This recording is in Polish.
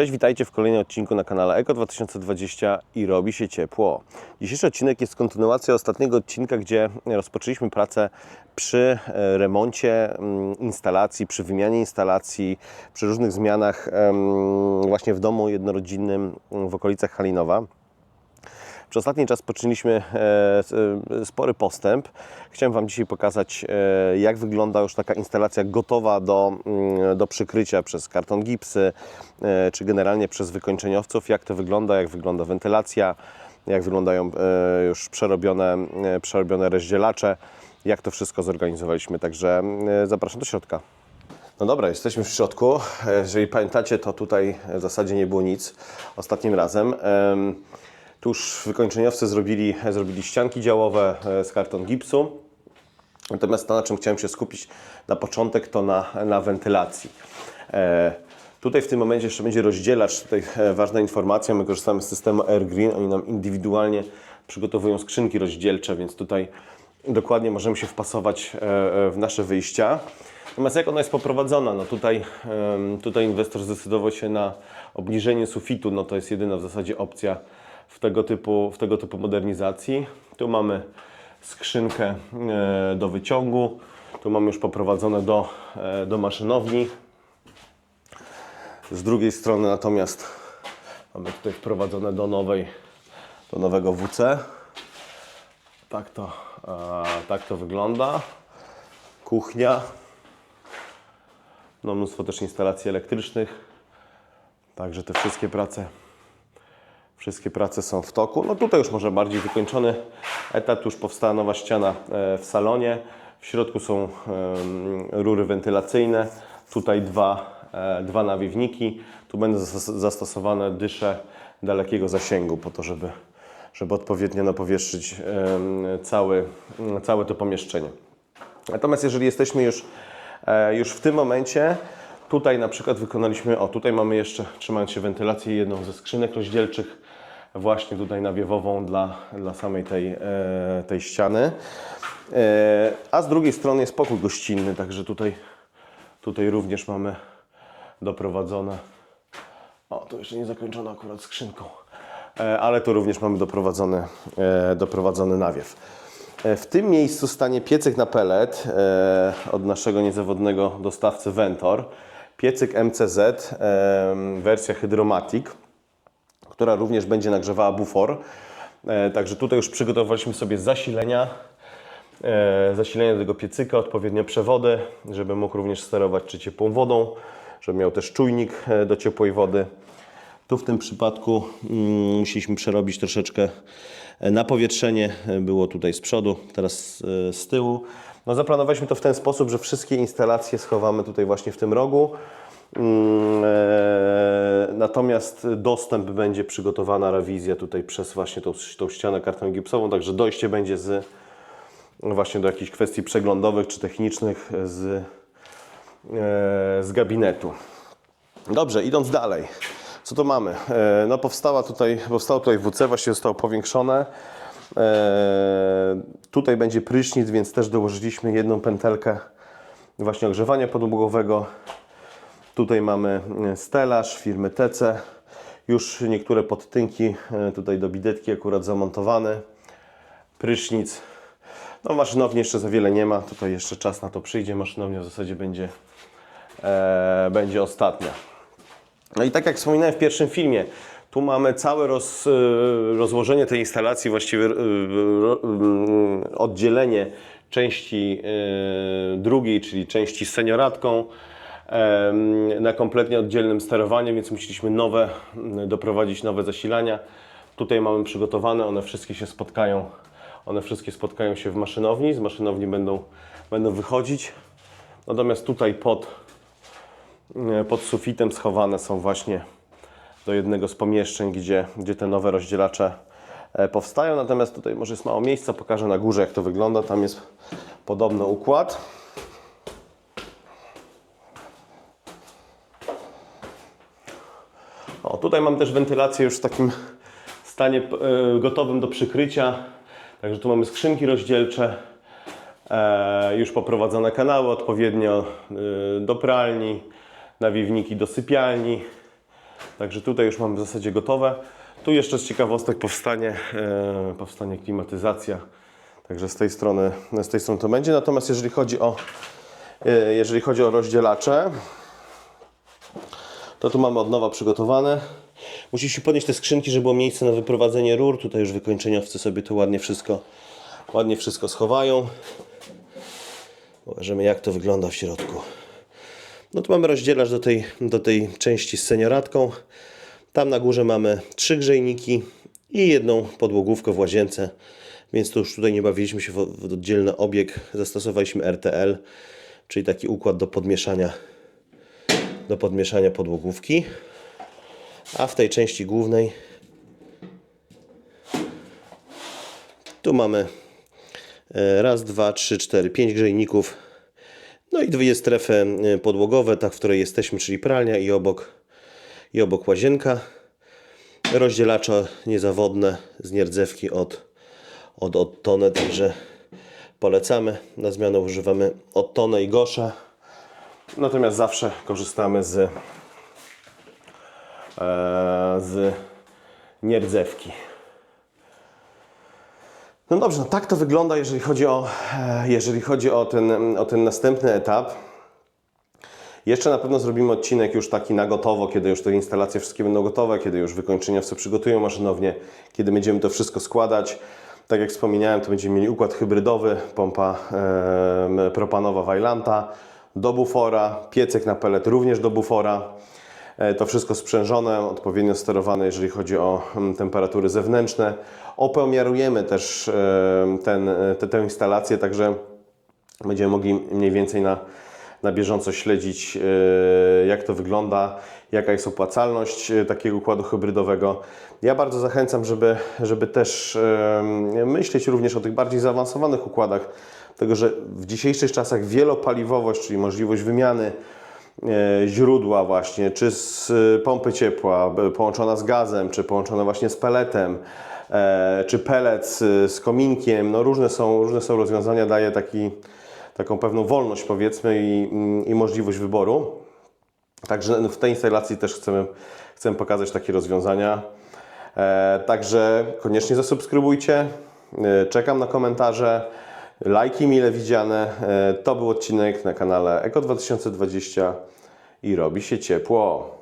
Cześć, witajcie w kolejnym odcinku na kanale Eko 2020 i robi się ciepło. Dzisiejszy odcinek jest kontynuacją ostatniego odcinka, gdzie rozpoczęliśmy pracę przy e, remoncie mm, instalacji, przy wymianie instalacji, przy różnych zmianach właśnie w domu jednorodzinnym w okolicach Halinowa. Przez ostatni czas poczyniliśmy e, e, spory postęp. Chciałem Wam dzisiaj pokazać, e, jak wygląda już taka instalacja gotowa do, mm, do przykrycia przez karton gipsy, czy generalnie przez wykończeniowców, jak to wygląda, jak wygląda wentylacja, jak wyglądają już przerobione, przerobione rozdzielacze, jak to wszystko zorganizowaliśmy. Także zapraszam do środka. No dobra, jesteśmy w środku. Jeżeli pamiętacie, to tutaj w zasadzie nie było nic ostatnim razem. Em, Tu już wykończeniowcy zrobili, zrobili ścianki działowe e, z karton gipsu. Natomiast to, na czym chciałem się skupić na początek, to na, na wentylacji. E, tutaj w tym momencie jeszcze będzie rozdzielacz. Tutaj e, ważna informacja, my korzystamy z systemu Air Green. Oni nam indywidualnie przygotowują skrzynki rozdzielcze, więc tutaj dokładnie możemy się wpasować e, w nasze wyjścia. Natomiast jak ona jest poprowadzona? No tutaj, tutaj inwestor zdecydował się na obniżenie sufitu. No to jest jedyna w zasadzie opcja w tego typu, w tego typu modernizacji. Tu mamy skrzynkę e, do wyciągu. Tu mamy już poprowadzone do, e, do maszynowni. Z drugiej strony natomiast mamy tutaj wprowadzone do nowej, do nowego WC. Tak to, e, tak to wygląda. Kuchnia. No mnóstwo też instalacji elektrycznych. Także te wszystkie prace Wszystkie prace są w toku. No tutaj już może bardziej wykończony etap. Już powstała nowa ściana e, w salonie. W środku są rury wentylacyjne. Tutaj dwa, e, dwa nawiewniki. Tu będą zas- zastosowane dysze dalekiego zasięgu po to, żeby, żeby odpowiednio napowietrzyć cały, całe to pomieszczenie. Natomiast jeżeli jesteśmy już, e, już w tym momencie, tutaj na przykład wykonaliśmy, o tutaj mamy jeszcze, trzymając się wentylacji, jedną ze skrzynek rozdzielczych, właśnie tutaj nawiewową dla, dla samej tej, e, tej ściany. E, a z drugiej strony jest pokój gościnny, także tutaj, tutaj również mamy doprowadzone, o to jeszcze nie zakończone akurat skrzynką, E, ale tu również mamy doprowadzony, doprowadzony nawiew. W tym miejscu stanie piecyk na pelet od naszego niezawodnego dostawcy Ventor. Piecyk MCZ, wersja Hydromatic, która również będzie nagrzewała bufor. E, Także tutaj już przygotowaliśmy sobie zasilenia, e, zasilenia do tego piecyka, odpowiednio przewody, żeby mógł również sterować czy ciepłą wodą, żeby miał też czujnik e, do ciepłej wody. Tu w tym przypadku mm, musieliśmy przerobić troszeczkę e, na powietrzenie. E, Było tutaj z przodu, teraz e, z tyłu. No, zaplanowaliśmy to w ten sposób, że wszystkie instalacje schowamy tutaj właśnie w tym rogu. Mm, e, Natomiast dostęp będzie przygotowana rewizja tutaj przez właśnie tą, tą ścianę kartą gipsową, także dojście będzie z właśnie do jakichś kwestii przeglądowych czy technicznych z, e, z gabinetu. Dobrze, idąc dalej. Co tu mamy? E, No powstała tutaj, powstało tutaj WC, właśnie zostało powiększone. E, Tutaj będzie prysznic, więc też dołożyliśmy jedną pętelkę właśnie ogrzewania podłogowego. Tutaj mamy e, stelaż firmy TC. Już niektóre podtynki tutaj do bidetki akurat zamontowane. Prysznic. No maszynowni jeszcze za wiele nie ma. Tutaj jeszcze czas na to przyjdzie. Maszynownia w zasadzie będzie, e, będzie ostatnia. No i tak jak wspominałem w pierwszym filmie, tu mamy całe roz, y, rozłożenie tej instalacji, właściwie y, y, oddzielenie części drugiej, czyli części z senioratką na kompletnie oddzielnym sterowaniu, więc musieliśmy nowe, doprowadzić nowe zasilania. Tutaj mamy przygotowane, one wszystkie się spotkają, one wszystkie spotkają się w maszynowni, z maszynowni będą, będą wychodzić. Natomiast tutaj pod, pod sufitem schowane są właśnie do jednego z pomieszczeń, gdzie, gdzie te nowe rozdzielacze e, powstają. Natomiast tutaj może jest mało miejsca, pokażę na górze jak to wygląda. Tam jest podobny układ. O, tutaj mam też wentylację już w takim stanie e, gotowym do przykrycia. Także tu mamy skrzynki rozdzielcze, e, już poprowadzone kanały odpowiednio e, do pralni, nawiewniki do sypialni. Także tutaj już mamy w zasadzie gotowe. Tu jeszcze z ciekawostek powstanie, e, powstanie klimatyzacja. Także z tej strony, z tej strony to będzie. Natomiast jeżeli chodzi o, e, jeżeli chodzi o rozdzielacze, to tu mamy od nowa przygotowane. Musisz podnieść te skrzynki, żeby było miejsce na wyprowadzenie rur. Tutaj już wykończeniowcy sobie to ładnie wszystko, ładnie wszystko schowają. Pokażemy jak to wygląda w środku. No tu mamy rozdzielacz do tej, do tej części z senioratką. Tam na górze mamy trzy grzejniki i jedną podłogówkę w łazience. Więc tu już tutaj nie bawiliśmy się w, oddzielny obieg. Zastosowaliśmy RTL, czyli taki układ do podmieszania, do podmieszania podłogówki. A w tej części głównej tu mamy e, raz, dwa, trzy, cztery, pięć grzejników. No i dwie strefy e, podłogowe, tak w której jesteśmy, czyli pralnia i obok, i obok łazienka. Rozdzielacze niezawodne z nierdzewki od, od, od Tone, także polecamy. Na zmianę używamy od i Gosza. Natomiast zawsze korzystamy z, e, z nierdzewki. No dobrze, no tak to wygląda, jeżeli chodzi o, e, jeżeli chodzi o, ten, o ten następny etap. Jeszcze na pewno zrobimy odcinek już taki na gotowo, kiedy już te instalacje wszystkie będą gotowe, kiedy już wykończeniowcy przygotują maszynownię, kiedy będziemy to wszystko składać. Tak jak wspomniałem, to będziemy mieli układ hybrydowy, pompa propanowa Vailanta, do bufora, piecek na pelet również do bufora. E, To wszystko sprzężone, odpowiednio sterowane, jeżeli chodzi o mm, temperatury zewnętrzne. Opomiarujemy też e, ten, e, tę- tę instalację, także będziemy mogli mniej więcej na, na bieżąco śledzić, jak to wygląda, jaka jest opłacalność takiego układu hybrydowego. Ja bardzo zachęcam, żeby, żeby też myśleć również o tych bardziej zaawansowanych układach, dlatego że w dzisiejszych czasach wielopaliwowość, czyli możliwość wymiany źródła właśnie, czy z e, pompy ciepła, b- połączona z gazem, czy połączona właśnie z peletem, e, czy pelet z, kominkiem, no różne są, różne są rozwiązania, daje taki, taką pewną wolność powiedzmy i, mm, i możliwość wyboru. Także w tej instalacji też chcemy, chcemy pokazać takie rozwiązania. E, także koniecznie zasubskrybujcie. E, czekam na komentarze. Lajki mile widziane. E, to był odcinek na kanale Eko 2020 i robi się ciepło.